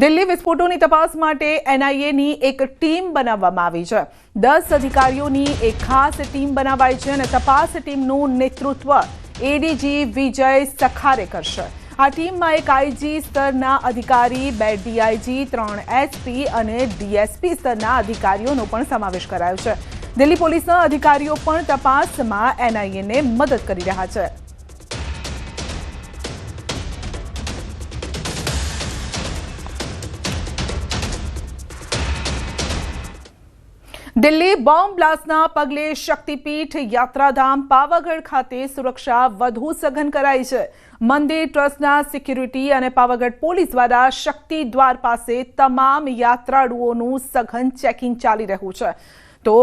દિલ્હી વિસ્ફોટોની તપાસ માટે એનઆઈએની એક ટીમ બનાવવામાં આવી છે. દસ અધિકારીઓની એક ખાસ ટીમ બનાવાઈ છે અને તપાસ ટીમનું નેતૃત્વ એડીજી વિજય સખારે કરશે. આ ટીમમાં એક આઈજી સ્તરના અધિકારી, બે ડીઆઈજી ત્રણ એસપી અને ડીએસપી સ્તરના અધિકારીઓનો પણ સમાવેશ કરાયો છે. દિલ્હી પોલીસના અધિકારીઓ પણ તપાસમાં એનઆઈએને મદદ કરી રહ્યા છે. દિલ્હી બોમ્બ બ્લાસ્ટના પગલે શક્તિપીઠ યાત્રાધામ પાવાગઢ ખાતે સુરક્ષા વધુ સઘન કરાઈ છે. મંદિર ટ્રસ્ટના સિક્યુરિટી અને પાવાગઢ પોલીસ દ્વારા શક્તિ દ્વાર પાસે તમામ યાત્રાળુઓનું સઘન ચેકિંગ ચાલી રહ્યું છે. તો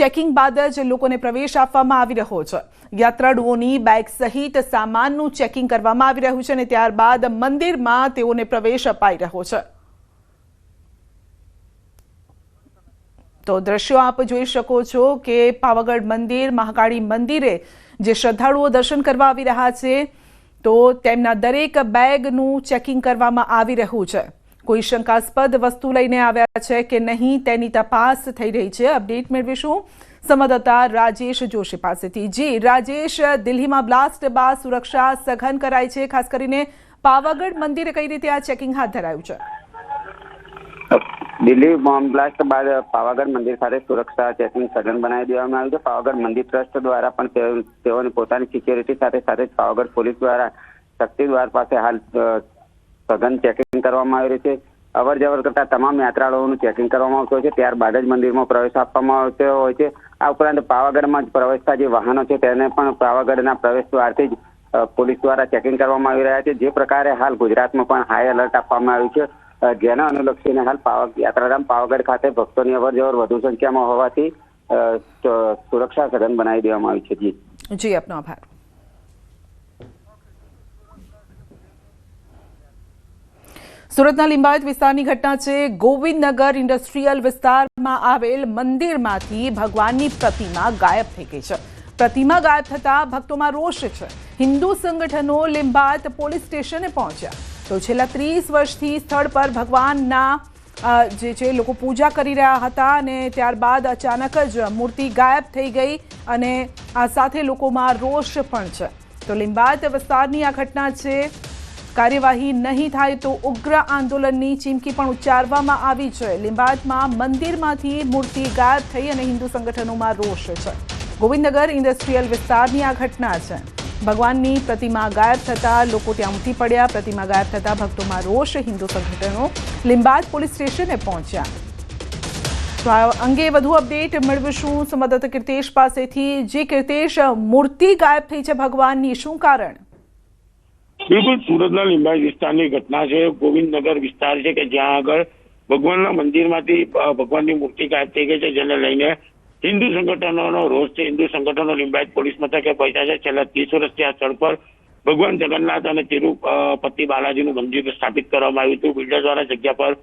ચેકિંગ બાદ જ લોકોને પ્રવેશ આપવામાં આવી રહ્યો છે. યાત્રાળુઓની બેગ સહિત સામાનનું ચેકિંગ કરવામાં આવી રહ્યું છે અને ત્યારબાદ મંદિરમાં તેઓને પ્રવેશ અપાઈ રહ્યો છે. તો દ્રશ્યો આપ જોઈ શકો છો કે પાવાગઢ મંદિર, મહાકાળી મંદિરે જે શ્રદ્ધાળુઓ દર્શન કરવા આવી રહ્યા છે, તો તેમના દરેક બેગનું ચેકિંગ કરવામાં આવી રહ્યું છે. કોઈ શંકાસ્પદ વસ્તુ લઈને આવ્યા છે કે નહીં, તેની તપાસ થઈ રહી છે. અપડેટ મેળવીશું સંવાદદાતા રાજેશ જોશી પાસેથી. જી, રાજેશ, દિલ્હીમાં બ્લાસ્ટ બાદ સુરક્ષા સઘન કરાઈ છે. ખાસ કરીને પાવાગઢ મંદિરે કઈ રીતે આ ચેકિંગ હાથ ધરાયું છે? દિલ્હી બોમ્બ બ્લાસ્ટ બાદ પાવાગઢ મંદિર ખાતે સુરક્ષા ચેકિંગ સઘન બનાવી દેવામાં આવ્યું છે. પાવાગઢ મંદિર ટ્રસ્ટ દ્વારા પણ તેઓની પોતાની સિક્યોરિટી સાથે સાથે પાવાગઢ પોલીસ દ્વારા શક્તિ દ્વાર પાસે હાલ સઘન ચેકિંગ કરવામાં આવી રહ્યું છે. અવર જવર કરતા તમામ યાત્રાળુઓનું ચેકિંગ કરવામાં આવતું છે. ત્યારબાદ જ મંદિરમાં પ્રવેશ આપવામાં આવતો હોય છે. આ ઉપરાંત પાવાગઢમાં જ પ્રવેશતા જે વાહનો છે તેને પણ પાવાગઢના પ્રવેશ દ્વારથી જ પોલીસ દ્વારા ચેકિંગ કરવામાં આવી રહ્યા છે. જે પ્રકારે હાલ ગુજરાતમાં પણ હાઈ એલર્ટ આપવામાં આવ્યું છે. જેના અનુલક્ષીને હાલ પાવા, યાત્રાધામ પાવાગઢ ખાતે ભક્તોની અવર વધુ સંખ્યામાં હોવાથી સુરક્ષા સઘન બનાવી દેવામાં આવી છે. જી. જી, આપનો આભાર. સુરતના લિંબાયત વિસ્તારની ઘટના છે. ગોવિંદનગર ઇન્ડસ્ટ્રીયલ વિસ્તારમાં આવેલ મંદિરમાંથી ભગવાનની પ્રતિમા ગાયબ થઈ ગઈ છે. પ્રતિમા ગાયબ થતા ભક્તોમાં રોષ છે. હિન્દુ સંગઠનો લિંબાયત પોલીસ સ્ટેશને પહોંચ્યા. તો છેલ્લા ત્રીસ વર્ષથી સ્થળ પર ભગવાનના જે છે, લોકો પૂજા કરી રહ્યા હતા અને ત્યારબાદ અચાનક જ મૂર્તિ ગાયબ થઈ ગઈ અને આ સાથે લોકોમાં રોષ પણ છે. તો લિંબાયત વિસ્તારની આ ઘટના છે. કાર્યવાહી નહીં થાય તો ઉગ્ર આંદોલનની ચીમકી પણ ઉચ્ચારવામાં આવી છે. લિંબાયતમાં મંદિરમાંથી મૂર્તિ ગાયબ થઈ અને હિન્દુ સંગઠનોમાં રોષ છે. ગોવિંદનગર ઇન્ડસ્ટ્રીયલ વિસ્તારની આ ઘટના છે. ભગવાનની પ્રતિમા ગાયબ થતા લોકો ત્યાં ઉમટી પડ્યા. પ્રતિમા ગાયબ થતા ભક્તોમાં રોષ, હિન્દુ સંગઠનો લિંબાયત પોલીસ સ્ટેશને પહોંચ્યા. તો આ અંગે વધુ અપડેટ મેળવીશું સંવાદદાતા કીર્તેશ પાસેથી. જે કીર્તેશ, મૂર્તિ ગાયબ થઈ છે ભગવાનની, શું કારણ? બિલકુલ, સુરતના લીંબાઈ વિસ્તારની ઘટના છે. ગોવિંદનગર વિસ્તાર છે કે જ્યાં આગળ ભગવાનના મંદિરમાંથી ભગવાનની મૂર્તિ ગાયબ થઈ ગઈ છે, જેને લઈને હિન્દુ સંગઠનોનો રોષ છે. હિન્દુ સંગઠનો લિંબાયત પોલીસ મથકે પહોંચ્યા છે. છેલ્લા ત્રીસ વર્ષથી આ સ્થળ પર ભગવાન જગન્નાથ અને તિરુપતિ બાલાજીનું મંદિર સ્થાપિત કરવામાં આવ્યું હતું. બિલ્ડર દ્વારા જગ્યા પર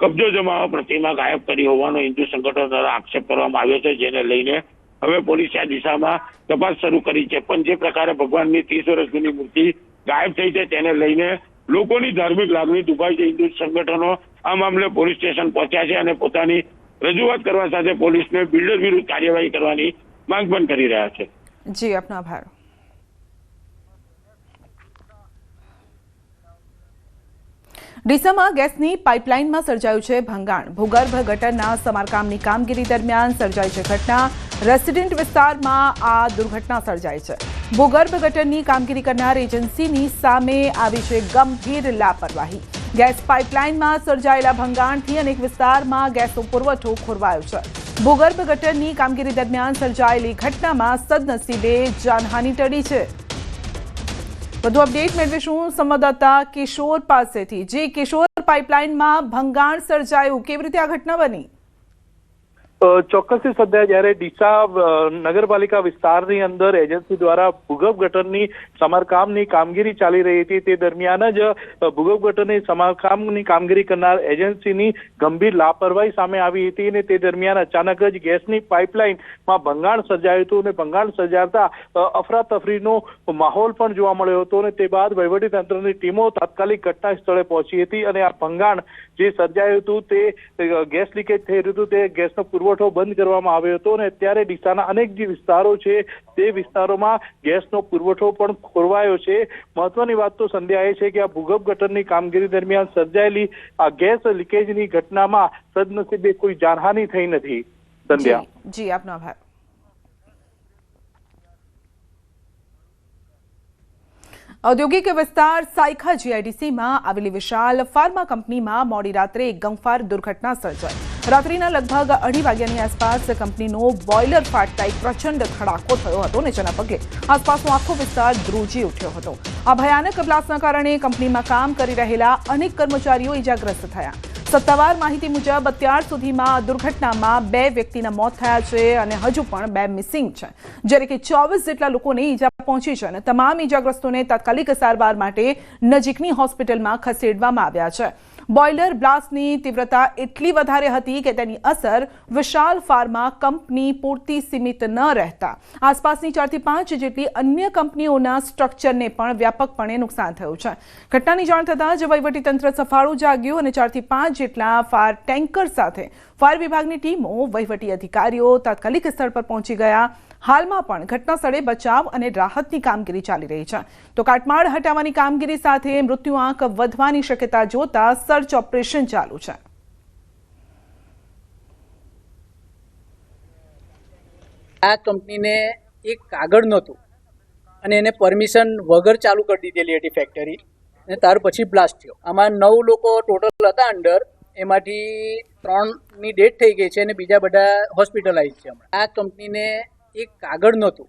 કબજો જમાવવા પ્રતિમા ગાયબ કરી હોવાનો હિન્દુ સંગઠનો દ્વારા આક્ષેપ કરવામાં આવ્યો છે, જેને લઈને હવે પોલીસે આ દિશામાં તપાસ શરૂ કરી છે. પણ જે પ્રકારે ભગવાનની ત્રીસ વર્ષ જૂની મૂર્તિ ગાયબ થઈ છે, તેને લઈને લોકોની ધાર્મિક લાગણી દુભાઈ છે. હિન્દુ સંગઠનો આ મામલે પોલીસ સ્ટેશન પહોંચ્યા છે અને પોતાની રજૂઆત કરવા સાથે પોલીસને બિલ્ડર વિરુદ્ધ કાર્યવાહી કરવાની માંગ પણ કરી રહ્યા છે. જી, આપનો આભાર. ડીસામાં ગેસની પાઇપલાઇનમાં સર્જાયું છે ભંગાણ. ભૂગર્ભ ગટરના સમારકામની કામગીરી દરમિયાન સર્જાઈ છે ઘટના. રેસિડેન્ટ વિસ્તારમાં આ દુર્ઘટના સર્જાઈ છે. ભૂગર્ભ ગટરની કામગીરી કરનાર એજન્સીની સામે આવી છે ગંભીર લાપરવાહી. ગેસ પાઇપલાઇનમાં સર્જાયેલા ભંગાણથી અનેક વિસ્તારમાં ગેસનો પુરવઠો ખોરવાયો છે. ભૂગર્ભ ગટરની કામગીરી દરમિયાન સર્જાયેલી ઘટનામાં સદનસીબે જાનહાની ટળી છે. વધુ અપડેટ મેળવીશું સંવાદદાતા કિશોર પાસેથી. જે કિશોર, પાઇપલાઇનમાં ભંગાણ સર્જાયું. કેવી રીતે આ ઘટના બની? ચોક્કસથી સદ્યા જ્યારે ડીસા નગરપાલિકા વિસ્તારની અંદર એજન્સી દ્વારા ભૂગર્ભ ગટરની સમારકામની કામગીરી ચાલી રહી હતી, તે દરમિયાન જ ભૂગર્ભ ગટરની સમારકામની કામગીરી કરનાર એજન્સીની ગંભીર લાપરવાહી સામે આવી હતી અને તે દરમિયાન અચાનક જ ગેસની પાઇપલાઇનમાં ભંગાણ સર્જાયું હતું અને ભંગાણ સર્જાતા અફરાતફરીનો માહોલ પણ જોવા મળ્યો હતો અને તે બાદ વહીવટીતંત્રની ટીમો તાત્કાલિક ઘટના સ્થળે પહોંચી હતી અને આ ભંગાણ જે સર્જાયું હતું તે ગેસ લીકેજ થઈ રહ્યું હતું, તે ગેસનો પુરવઠો બંધ કરવામાં આવ્યો હતો અને અત્યારે ડીસાના અનેક જે વિસ્તારો છે, તે વિસ્તારોમાં ગેસનો પુરવઠો પણ ખોરવાયો છે. મહત્વની વાત તો સંધ્યા એ છે કે આ ભૂગર્ભ ગટરની કામગીરી દરમિયાન સર્જાયેલી આ ગેસ લીકેજની ઘટનામાં સદનસીબે કોઈ જાનહાનિ થઈ નથી. સંધ્યા. જી આપનો આભાર. ઔદ્યોગિક વિસ્તાર સાયખા જીઆઈડીસીમાં આવેલી વિશાલ ફાર્મા કંપનીમાં મોડી રાત્રે એક ગંફાર દુર્ઘટના સર્જાઈ. રાત્રિના લગભગ અઢી વાગ્યાની આસપાસ કંપનીનો બોઇલર ફાટતા એક પ્રચંડ ખડાકો થયો હતો અને જેના પગલે આસપાસનો આખો વિસ્તાર ધ્રુજી ઉઠ્યો હતો. આ ભયાનક બ્લાસ્ટના કારણે કંપનીમાં કામ કરી રહેલા અનેક કર્મચારીઓ ઇજાગ્રસ્ત થયા. સત્તાવાર માહિતી મુજબ અત્યાર સુધીમાં દુર્ઘટનામાં બે વ્યક્તિના મોત થયા છે અને હજુ પણ બે મિસિંગ છે. જ્યારે કે ચોવીસ જેટલા લોકોને ઈજા પહોંચી છે અને તમામ ઈજાગ્રસ્તોને તાત્કાલિક સારવાર માટે નજીકની હોસ્પિટલમાં ખસેડવામાં આવ્યા છે. બોઇલર બ્લાસ્ટની તીવ્રતા એટલી વધારે હતી કે તેની અસર વિશાલ ફાર્મા કંપની પૂરતી સીમિત ન રહેતા. આસપાસની ચારથી પાંચ જેટલી અન્ય કંપનીઓના સ્ટ્રક્ચરને પણ વ્યાપકપણે નુકસાન થયું છે. ઘટનાની જાણ થતાં જ વહીવટીતંત્ર સફાળું જાગ્યું અને ચારથી પાંચ જેટલા ફાયર ટેન્કર સાથે ફાયર વિભાગની ટીમો વહીવટી અધિકારીઓ તાત્કાલિક સ્થળ પર પહોંચી ગયા. હાલમાં પણ ઘટના સ્થળે બચાવ અને રાહતની કામગીરી ચાલી રહી છે. તો કાટમાળ હટાવવાની કામગીરી સાથે મૃત્યુ આંક વધવાની શક્યતા જોતા સર્ચ ઓપરેશન ચાલુ છે. આ કંપનીને એક કાગળ નહોતું અને એને પરમિશન વગર ચાલુ કરી દીધેલી હતી ફેક્ટરી અને ત્યાર પછી બ્લાસ્ટ થયો. આમાં નવ લોકો ટોટલ હતા અંડર એમાંથી ત્રણની ડેથ થઈ ગઈ છે અને બીજા બધા હોસ્પિટલાઇઝ છે આ કંપનીને એક કાગળ નહોતું.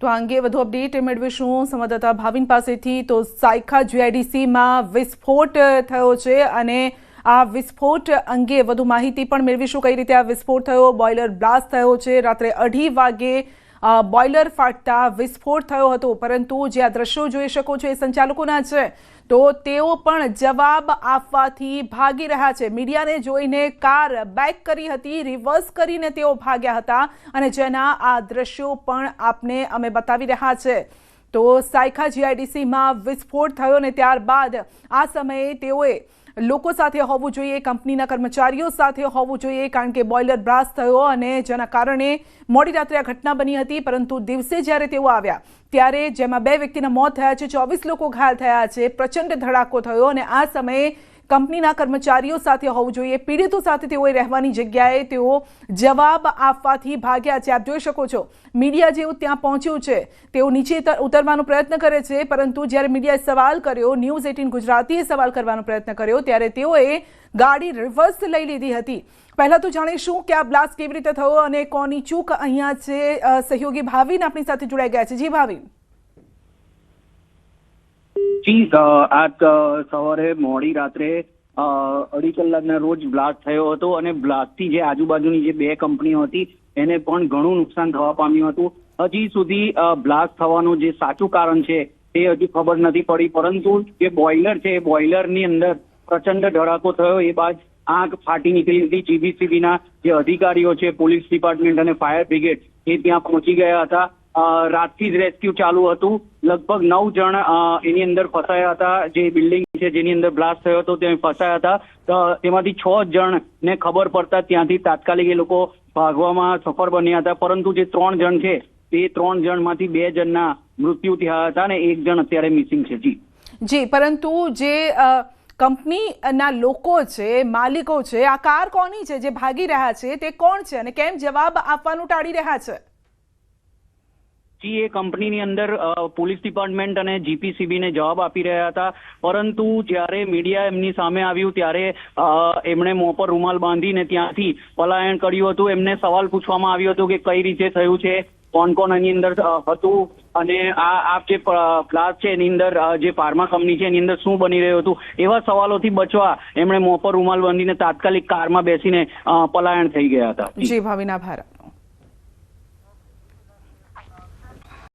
તો આ અંગે વધુ અપડેટ મેળવીશું સંવાદદાતા ભાવિન પાસેથી. તો સાયખા જીઆઈડીસીમાં વિસ્ફોટ થયો છે અને આ વિસ્ફોટ અંગે વધુ માહિતી પણ મેળવીશું. કઈ રીતે આ વિસ્ફોટ થયો? બોઇલર બ્લાસ્ટ થયો છે. રાત્રે અઢી વાગે બોઇલર ફાટતા વિસ્ફોટ થયો હતો. પરંતુ જે આ દ્રશ્યો જોઈ શકો છો એ સંચાલકોના છે. તો તેઓ પણ જવાબ આપવાથી ભાગી રહ્યા છે. મીડિયાને જોઈને કાર બેક કરી હતી, રિવર્સ કરીને તેઓ ભાગ્યા હતા અને જેના આ દ્રશ્યો પણ આપને અમે બતાવી રહ્યા છે. તો સાયખા જીઆઈડીસીમાં વિસ્ફોટ થયો ને ત્યારબાદ આ સમયે તેઓએ લોકો સાથે હોવું જોઈએ, કંપનીના કર્મચારીઓ સાથે હોવું જોઈએ, કારણ કે બોઇલર બ્રાસ થયો અને જેના કારણે મોડી રાત્રે આ ઘટના બની હતી, પરંતુ દિવસે જ્યારે તેઓ આવ્યા, ત્યારે જેમાં બે વ્યક્તિના મોત થયા છે, ચોવીસ લોકો ઘાયલ થયા છે, પ્રચંડ ધડાકો થયો અને આ સમયે કંપનીના કર્મચારીઓ સાથે હોવું જોઈએ. પીડિતો સાથે તેઓએ રહેવાની જગ્યાએ તેઓ જવાબ આપવાથી ભાગ્યા છે. આપ જોઈ શકો છો, મીડિયા જેવું ત્યાં પહોંચ્યું છે. તેઓ નીચે ઉતર- ઉતરવાનો પ્રયત્ન કરે છે, પરંતુ જ્યારે મીડિયાએ સવાલ કર્યો, ન્યૂઝ એટીન ગુજરાતીએ સવાલ કરવાનો પ્રયત્ન કર્યો, ત્યારે તેઓએ ગાડી રિવર્સ લઈ લીધી હતી. પહેલાં તો જાણીશું કે આ બ્લાસ્ટ કેવી રીતે થયો અને કોની ચૂક અહીંયા છે. સહયોગી ભાવિન આપણી સાથે જોડાઈ ગયા છે. જી ભાવિન. જી અ, આ સવારે મોડી રાત્રે અઢી કલાકના રોજ બ્લાસ્ટ થયો હતો અને બ્લાસ્ટથી જે આજુબાજુની જે બે કંપનીઓ હતી એને પણ ઘણું નુકસાન થવા પામ્યું હતું. હજી સુધી બ્લાસ્ટ થવાનું જે સાચું કારણ છે તે હજી ખબર નથી પડી પરંતુ જે બોઇલર છે એ બોઇલરની અંદર પ્રચંડ ધડાકો થયો. એ બાદ આગ ફાટી નીકળી હતી. જીબીસીબીના જે અધિકારીઓ છે પોલીસ ડિપાર્ટમેન્ટ અને ફાયર બ્રિગેડ એ ત્યાં પહોંચી ગયા હતા. રાતથી જ રેસ્ક્યુ ચાલુ હતું. લગભગ નવ જણ એની અંદર ફસાયા હતા. જે બિલ્ડિંગ છે, જેની અંદર બ્લાસ્ટ થયો હતો ત્યાં ફસાયા હતા. તેમાંથી છ જણને ખબર પડતા ત્યાંથી તાત્કાલિક એ લોકો ભાગવામાં સફળ બન્યા હતા. પરંતુ જે ત્રણ જણ છે, તે ત્રણ જણમાંથી બે જણના મૃત્યુ થયા હતા અને એક જણ અત્યારે મિસિંગ છે. જી. જી, પરંતુ જે કંપનીના લોકો છે, માલિકો છે, આ કાર કોની છે, જે ભાગી રહ્યા છે, તે કોણ છે અને કેમ જવાબ આપવાનું ટાળી રહ્યા છે? જી, એ કંપનીની અંદર પોલીસ ડિપાર્ટમેન્ટ અને જીપીસીબીને જવાબ આપી રહ્યા હતા. પરંતુ જ્યારે મીડિયા એમની સામે આવ્યું, ત્યારે એમણે મોં પર રૂમાલ બાંધીને ત્યાંથી પલાયન કર્યું હતું. એમને સવાલ પૂછવામાં આવ્યો હતો કે કઈ રીતે થયું છે, કોણ કોણ એની અંદર હતું અને આ આ જે ક્લાસ છે એની અંદર જે ફાર્મા કંપની છે એની અંદર શું બની રહ્યું હતું? એવા સવાલોથી બચવા એમણે મોં પર રૂમાલ બાંધીને તાત્કાલિક કારમાં બેસીને પલાયન થઈ ગયા હતા. જી, ભાવિના ભારત